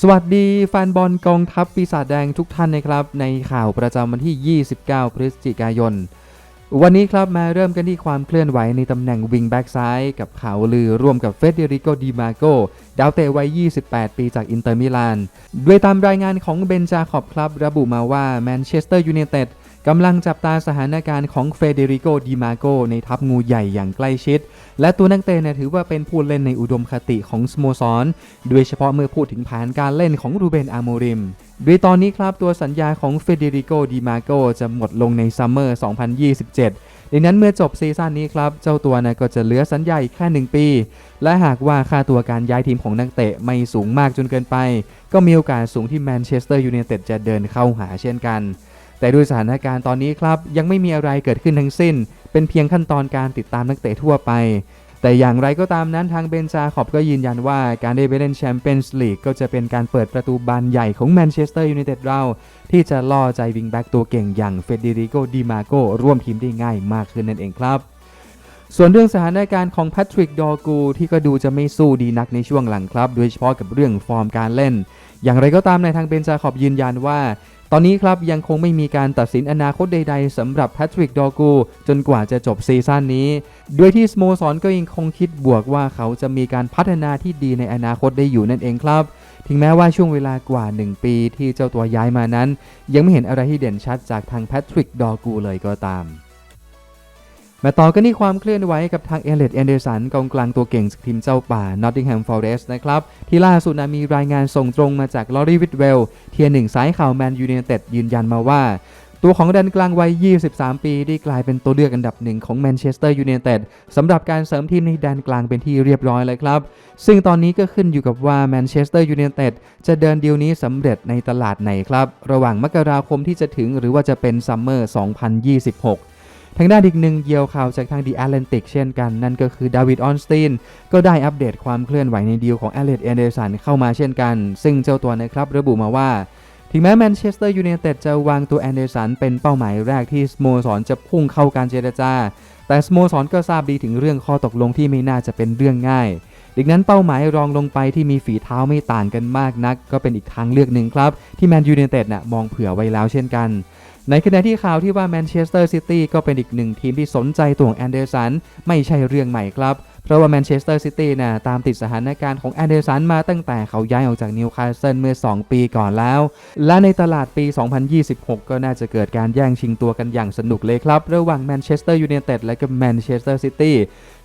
สวัสดีแฟนบอลกองทัพปีศาจแดงทุกท่านนะครับ ในข่าวประจำวันที่ 29 พฤศจิกายน วันนี้ครับมาเริ่มกันที่ความเคลื่อนไหวในตำแหน่งวิงแบ็กซ้ายกับข่าวลือร่วมกับเฟเดริโกดีมาโกดาวเตะวัย 28 ปีจากอินเตอร์มิลาน โดยตามรายงานของเบนจาขอบครับระบุมาว่าแมนเชสเตอร์ยูไนเต็ด กำลังจับตาสถานการณ์ของเฟเดริโกดีมาโกในทัพงูใหญ่อย่างใกล้ชิด และตัวนักเตะเนี่ยถือว่าเป็นผู้เล่นในอุดมคติของสโมสร โดยเฉพาะเมื่อพูดถึงแผนการเล่นของรูเบนอาโมริมโดยตอนนี้ครับตัวสัญญาของเฟเดริโกดีมาโกจะหมดลงในซัมเมอร์ 2027 ดังนั้นเมื่อจบซีซั่นนี้ครับ เจ้าตัวนะก็จะเหลือสัญญาอีกแค่ 1 ปี และหากว่าค่าตัวการย้ายทีมของนักเตะไม่สูงมากจนเกินไป ก็มีโอกาสสูงที่แมนเชสเตอร์ยูไนเต็ดจะเดินเข้าหาเช่นกัน แต่ด้วยสถานการณ์ตอนนี้ครับ ยังไม่มีอะไรเกิดขึ้นทั้งสิ้น เป็นเพียงขั้นตอนการติดตามนักเตะทั่วไป แต่อย่างไรก็ตามนั้นทางเบนจาขอบก็ยืนยันว่าการได้ไปเล่นแชมเปี้ยนส์ลีกก็จะเป็นการเปิดประตูบานใหญ่ของแมนเชสเตอร์ยูไนเต็ดเราที่จะล่อใจวิงแบ็กตัวเก่งอย่างเฟเดริโกดีมาโกร่วมทีมได้ง่ายมากขึ้นนั่นเองครับส่วนเรื่องสถานการณ์ของแพทริกดอร์กูที่ก็ดูจะไม่สู้ดีนักในช่วงหลังครับ โดยเฉพาะกับเรื่องฟอร์มการเล่น อย่างไรก็ตามในทางเบนจาขอบยืนยันว่า ตอนนี้ครับยังคงไม่มีการตัดสินอนาคตใด ๆสำหรับแพทริกดอกู จนกว่าจะจบซีซั่นนี้โดยที่สโมสรก็ยังคงคิดบวกว่าเขาจะมีการพัฒนาที่ดีในอนาคตได้อยู่นั่นเองครับ ถึงแม้ว่าช่วงเวลากว่า 1 ปีที่เจ้าตัวย้ายมานั้น ยังไม่เห็นอะไรที่เด่นชัดจากทางแพทริกดอกูเลยก็ตาม มาต่อกันที่ความเคลื่อนไหวกับทางเอเลดแอนเดอร์สันกองกลางตัวเก่งจากทีมเจ้าป่านอตติงแฮมฟอเรสต์นะครับ ที่ล่าสุดนะมีรายงานส่งตรงมาจากลอรีวิดเวลเทียหนึ่งสายข่าวแมนยู i นเต็ดยืนยันมาว่าตัวของแดนกลางวัย 23 ปี ได้กลายเป็นตัวเลือกอันดับหนึ่งของแมนเชสเตอร์ยูไนเต็ดสำหรับการเสริมทีมในแดนกลางเป็นที่เรียบร้อยเลยครับ ซึ่งตอนนี้ก็ขึ้นอยู่กับว่าแมนเชสเตอร์ยูไนเต็ดจะเดินดีลนี้สำเร็จในตลาดไหนครับ ระหว่างมกราคมที่จะถึงหรือว่าจะเป็นซัมเมอร์ 2026 ทางด้านอีกหนึ่งเกี่ยวข่าวจากทางดีแอตแลนติกเช่นกัน นั่นก็คือดาวิดออนสตีนก็ได้อัปเดตความเคลื่อนไหวในดีลของแอเลดแอนเดอร์สันเข้ามาเช่นกัน ซึ่งเจ้าตัวนะครับระบุมาว่าถึงแม้แมนเชสเตอร์ยูไนเต็ดจะวางตัวแอนเดอร์สันเป็นเป้าหมายแรกที่สโมสรจะพุ่งเข้าการเจรจา แต่สโมสรก็ทราบดีถึงเรื่องข้อตกลงที่ไม่น่าจะเป็นเรื่องง่ายดังนั้นเป้าหมายรองลงไปที่มีฝีเท้าไม่ต่างกันมากนัก ก็เป็นอีกทางเลือกหนึ่งครับ ที่แมนยูไนเต็ดน่ะมองเผื่อไว้แล้วเช่นกัน ในขณะที่ข่าวที่ว่าแมนเชสเตอร์ซิตี้ก็เป็นอีกหนึ่งทีมที่สนใจตัวของแอนเดอร์สันไม่ใช่เรื่องใหม่ครับ เพราะว่าแมนเชสเตอร์ซิตี้น่ะตามติดสถานการณ์ของแอนเดอร์สันมาตั้งแต่เขาย้ายออกจากนิวคาสเซิลเมื่อ 2 ปีก่อนแล้ว และในตลาดปี 2026 ก็น่าจะเกิดการแย่งชิงตัวกันอย่างสนุกเลยครับ ระหว่างแมนเชสเตอร์ยูไนเต็ดและก็แมนเชสเตอร์ซิตี้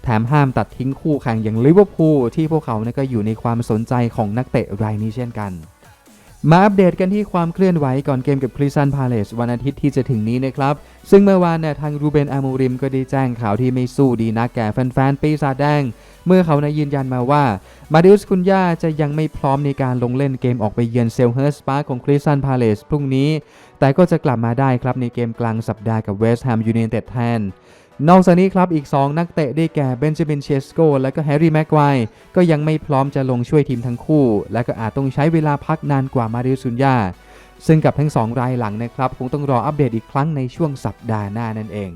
แถมห้ามตัดทิ้งคู่แข่งอย่างลิเวอร์พูลที่พวกเขาเนี่ยก็อยู่ในความสนใจของนักเตะรายนี้เช่นกัน มาอัปเดตกันที่ความเคลื่อนไหวก่อนเกมกับคริสตันพาเลสวันอาทิตย์ที่จะถึงนี้นะครับ ซึ่งเมื่อวานเนี่ยทางรูเบนอามูริมก็ได้แจ้งข่าวที่ไม่สู้ดีนักแก่แฟนๆปีศาจแดง เมื่อเขานะยืนยันมาว่า มาดิอุสคุนย่าจะยังไม่พร้อมในการลงเล่นเกมออกไปเยือนเซลเฮิร์สปาร์ของคริสตันพาเลสพรุ่งนี้ แต่ก็จะกลับมาได้ครับในเกมกลางสัปดาห์กับเวสต์แฮมยูไนเต็ดแทน นอกจากนี้ครับอีก 2 นักเตะได้แก่เบนจามินเชสโกและก็แฮร์รี่แม็กไกวก็ยังไม่พร้อมจะลงช่วยทีมทั้งคู่ และก็อาจต้องใช้เวลาพักนานกว่ามาริอุสุนยาซึ่งกับทั้ง 2 รายหลังนะครับ คงต้องรออัปเดตอีกครั้งในช่วงสัปดาห์หน้านั่นเอง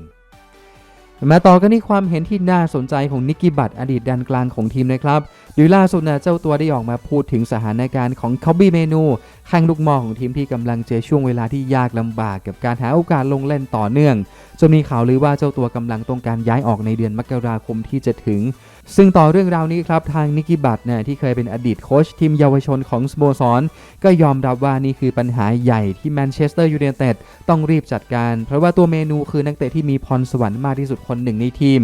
มาต่อกันที่ความเห็นที่น่าสนใจของนิกกิบัตอดีตแดนกลางของทีมนะครับโดยล่าสุดนะเจ้าตัวได้ออกมาพูดถึงสถานการณ์ของคอบบี้เมนู แข้งลูกมอของทีมที่กำลังเจอช่วงเวลาที่ยากลำบากกับการหาโอกาสลงเล่นต่อเนื่องจนมีข่าวลือว่าเจ้าตัวกำลังต้องการย้ายออกในเดือนมกราคมที่จะถึง ซึ่งต่อเรื่องราวนี้ครับทางนิกกิบัตเนี่ยที่เคยเป็นอดีตโค้ชทีมเยาวชนของสโมสร ก็ยอมรับว่านี่คือปัญหาใหญ่ที่แมนเชสเตอร์ยูไนเต็ดต้องรีบจัดการ เพราะว่าตัวเมนูคือนักเตะที่มีพรสวรรค์มากที่สุดคนหนึ่งในทีม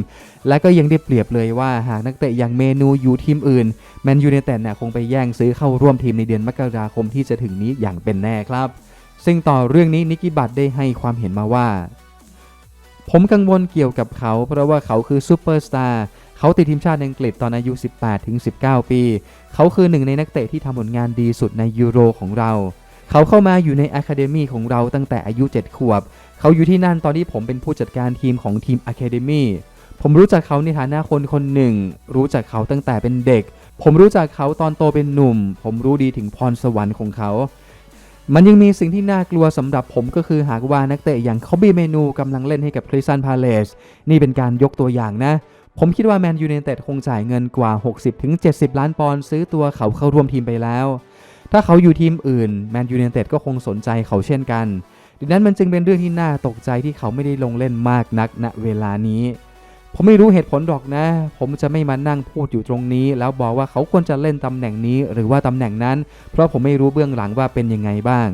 และก็ยังได้เปรียบเลยว่าหากนักเตะอย่างเมนูอยู่ทีมอื่นแมนยูไนเต็ดเนี่ยคงไปแย่งซื้อเข้าร่วมทีมในเดือนมกราคมที่จะถึงนี้อย่างเป็นแน่ครับ ซึ่งต่อเรื่องนี้นิกกิบัตได้ให้ความเห็นมาว่า ผมกังวลเกี่ยวกับเขา เพราะว่าเขาคือซูเปอร์สตาร์เขาติดทีมชาติอังกฤษตอนอายุ 18ถึง19 ปี เขาคือหนึ่งในนักเตะที่ทำผลงานดีสุดในยูโรของเราเขาเข้ามาอยู่ในอะคาเดมีของเราตั้งแต่อายุ 7 ขวบ เขาอยู่ที่นั่นตอนที่ผมเป็นผู้จัดการทีมของทีมอะคาเดมีผมรู้จักเขาในฐานะคนคนหนึ่ง รู้จักเขาตั้งแต่เป็นเด็ก ผมรู้จักเขาตอนโตเป็นหนุ่ม ผมรู้ดีถึงพรสวรรค์ของเขา มันยังมีสิ่งที่น่ากลัวสำหรับผมก็คือหากว่านักเตะอย่างคอบีเมนูกำลังเล่นให้กับคริสตันพาเลสนี่เป็นการยกตัวอย่างนะ ผมคิดว่าแมนยูไนเต็ดคงจ่ายเงินกว่า 60-70 ล้านปอนด์ซื้อตัวเขาเข้าร่วมทีมไปแล้ว ถ้าเขาอยู่ทีมอื่นแมนยูไนเต็ดก็คงสนใจเขาเช่นกันดังนั้นมันจึงเป็นเรื่องที่น่าตกใจที่เขาไม่ได้ลงเล่นมากนักณเวลานี้ ผมไม่รู้เหตุผลหรอกนะ ผมจะไม่มานั่งพูดอยู่ตรงนี้ แล้วบอกว่าเขาควรจะเล่นตำแหน่งนี้ หรือว่าตำแหน่งนั้น เพราะผมไม่รู้เบื้องหลังว่าเป็นยังไงบ้าง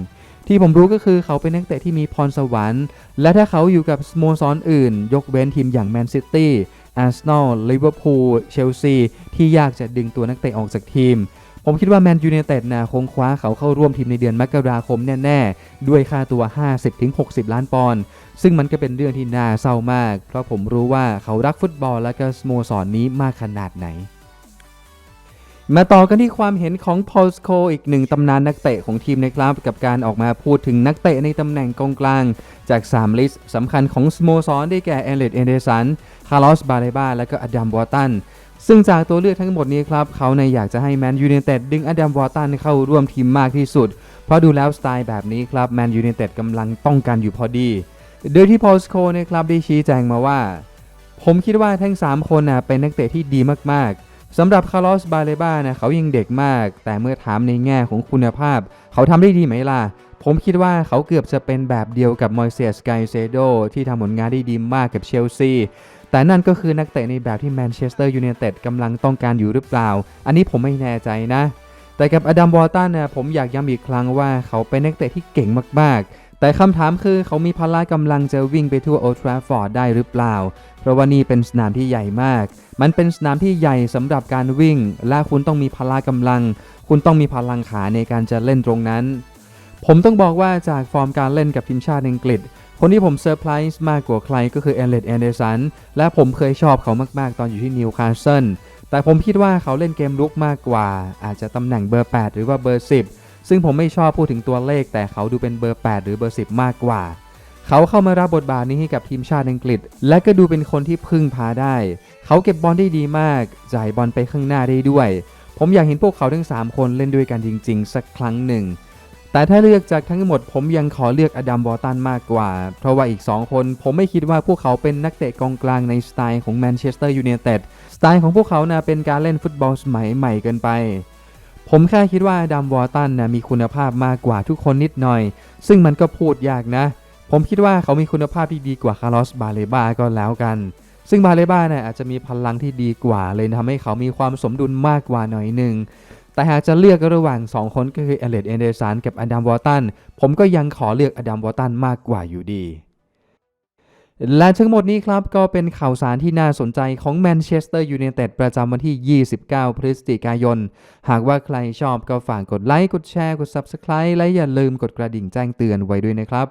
ที่ผมรู้ก็คือเขาเป็นนักเตะที่มีพรสวรรค์ และถ้าเขาอยู่กับสโมสรออื่น ยกเว้นทีมอย่างแมนซิตี้อาร์เซนอลลิเวอร์พูลเชลซีที่ยากจะดึงตัวนักเตะออกจากทีม ผมคิดว่าแมนยูไนเต็ดนะคงคว้าเขาเข้าร่วมทีมในเดือนมกราคมแน่ๆ ด้วยค่าตัว 50-60 ล้านปอนด์ซึ่งมันก็เป็นเรื่องที่น่าเศร้ามาก เพราะผมรู้ว่าเขารักฟุตบอลและก็สโมสรนนี้มากขนาดไหน มาต่อกันที่ความเห็นของพอลสโคอีกหนึ่งตำนานนักเตะของทีมนะครับ กับการออกมาพูดถึงนักเตะในตำแหน่งกองกลาง จาก 3 ลิสต์สำคัญของสโมสรได้แก่เอเลดเอเดสันคาร์ลอสบาเลบาและก็อดัมวอตัน ซึ่งจากตัวเลือกทั้งหมดนี้ครับ เขาในอยากจะให้แมนยู i นเต็ดดึงอดัมวอร์ตันเข้าร่วมทีมมากที่สุด เพราะดูแล้วสไตล์แบบนี้ครับแมนยู i นเต็ดกำลังต้องการอยู่พอดี โดยที่พอสโคนะครับได้ชี้แจงมาว่า ผมคิดว่าทั้ง 3 คนนะเป็นนักเตะที่ดีมากๆสำหรับคาร์ลอสบาเลบานะเขายังเด็กมาก แต่เมื่อถามในแง่ของคุณภาพ เขาทำได้ดีไหมล่ะ ผมคิดว่าเขาเกือบจะเป็นแบบเดียวกับมอยเซสไกเซโดที่ทำผลงานได้ดีมากกับเชลซีแต่นั่นก็คือนักเตะในแบบที่แมนเชสเตอร์ยูไนเต็ดกำลังต้องการอยู่หรือเปล่า อันนี้ผมไม่แน่ใจนะ แต่กับอดัมวอร์ตันนะผมอยากย้ำอีกครั้งว่าเขาเป็นนักเตะที่เก่งมากๆ แต่คำถามคือเขามีพละกำลังจะวิ่งไปทั่วโอทราฟอร์ดได้หรือเปล่า เพราะว่านี่เป็นสนามที่ใหญ่มาก มันเป็นสนามที่ใหญ่สำหรับการวิ่ง และคุณต้องมีพละกำลัง คุณต้องมีพลังขาในการจะเล่นตรงนั้น ผมต้องบอกว่าจากฟอร์มการเล่นกับทีมชาติอังกฤษ คนที่ผมเซอร์ไพรส์มากกว่าใครก็คือเอเลดแอนเดอร์สันและผมเคยชอบเขามากๆ ตอนอยู่ที่นิวคาสเซิลแต่ผมคิดว่าเขาเล่นเกมลุกมากกว่า อาจจะตำแหน่งเบอร์ 8 หรือว่าเบอร์ 10 ซึ่งผมไม่ชอบพูดถึงตัวเลข แต่เขาดูเป็นเบอร์ 8 หรือเบอร์ 10 มากกว่า เขาเข้ามารับบทบาทนี้ให้กับทีมชาติอังกฤษ และก็ดูเป็นคนที่พึ่งพาได้ เขาเก็บบอลได้ดีมาก จ่ายบอลไปข้างหน้าได้ด้วย ผมอยากเห็นพวกเขาทั้ง 3 คนเล่นด้วยกันจริง ๆ สักครั้งหนึ่ง แต่ถ้าเลือกจากทั้งหมดผมยังขอเลือกอดัมวอตันมากกว่า เพราะว่าอีก 2 คน ผมไม่คิดว่าพวกเขาเป็นนักเตะกองกลางในสไตล์ของแมนเชสเตอร์ยูไนเต็ดสไตล์ของพวกเขานะเป็นการเล่นฟุตบอลสมัยใหม่เกินไป ผมแค่คิดว่าอดัมวอตันนะมีคุณภาพมากกว่าทุกคนนิดหน่อย ซึ่งมันก็พูดยากนะ ผมคิดว่าเขามีคุณภาพที่ดีกว่าคาร์ลอสบาเลบาก็แล้วกัน ซึ่งบาเลบาเนี่ยอาจจะมีพลังที่ดีกว่าเลยทำให้เขามีความสมดุลมากกว่าหน่อยหนึ่ง แต่หากจะเลือกระหว่าง 2 คนก็คือเอเลดเอนเดอร์สันกับอดัมวอร์ตัน ผมก็ยังขอเลือกอดัมวอร์ตันมากกว่าอยู่ดี และทั้งหมดนี้ครับ ก็เป็นข่าวสารที่น่าสนใจของแมนเชสเตอร์ยูไนเต็ดประจำวันที่ 29 พฤศจิกายน หากว่าใครชอบก็ฝากกดไลค์ กดแชร์ กด Subscribe และอย่าลืมกดกระดิ่งแจ้งเตือนไว้ด้วยนะครับ